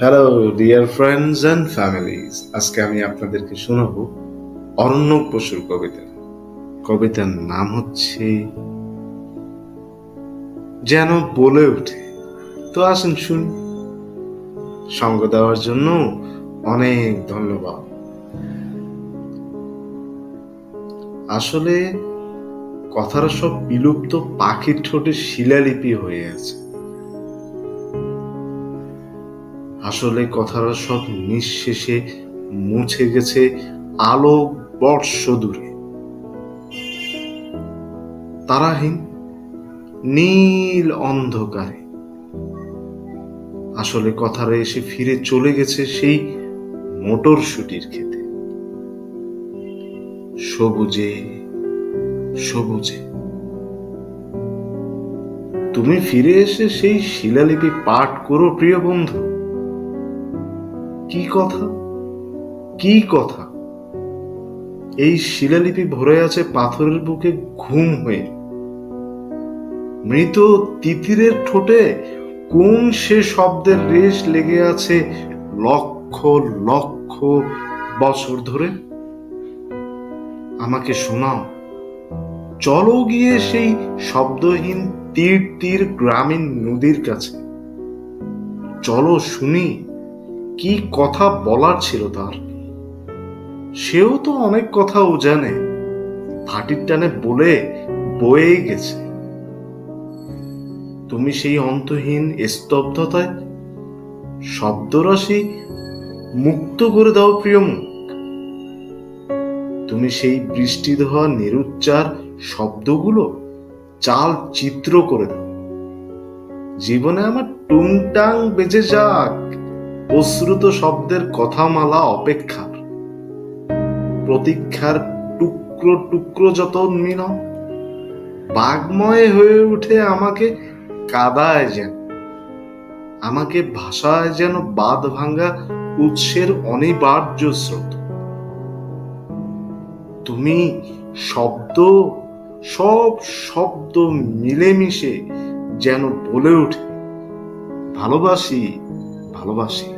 Hello dear friends and families আজকে আমি আপনাদেরকে শোনাবো অরণ্যক বসুর কবিতা। কবিতার নাম হচ্ছে, যেন বলে ওঠে। তো আসুন শুনি। সঙ্গ দেওয়ার জন্য অনেক ধন্যবাদ। আসলে কথাটা সব বিলুপ্ত পাখির ঠোঁটে শিলালিপি হয়ে আছে। আসলে কথাটা সব নিঃশেষে মুছে গেছে আলো বর্ষ দূরে। তারাহীন, নীল অন্ধকারে। আসলে কথাটা এসে ফিরে চলে গেছে সেই মোটর শুটির খেতে সবুজে সবুজে। তুমি ফিরে এসে সেই শিলালিপি পাঠ করো, প্রিয় বন্ধু। কি কথা? কি কথা? এই শিলালিপি ভরে আছে পাথরের বুকে ঘুম হয়ে। মৃত তিতিরের ঠোঁটে কোন সে শব্দের রেশ লেগে আছে লক্ষ লক্ষ বছর ধরে? আমাকে শোনাও। চলো গিয়ে সেই শব্দহীন তীর তীর গ্রামীণ নদীর কাছে। চলো শুনি। কি কথা বলার ছিল তার? সেও তো অনেক কথাও জানে। ভাটির টানে বলে বয়ে গেছে। তুমি সেই অন্তহীন স্তব্ধতায় শব্দরাশি মুক্ত করে দাও প্রিয় মুখ। তুমি সেই বৃষ্টি ধোয়া নিরুচ্চার শব্দগুলো চাল চিত্র করে দাও। জীবনে আমার টুংটাং বেঁচে যাক। অশ্রুত শব্দের কথামালা অপেক্ষার। প্রতীক্ষার টুকরো টুকরো যত মিল বাগময় হয়ে উঠে আমাকে কাদায় যেন, আমাকে ভাষায় যেন বাদ ভাঙ্গা উৎসের অনিবার্য স্রোত। তুমি শব্দ, সব শব্দ মিলেমিশে যেন বলে ওঠে ভালোবাসি ভালোবাসি।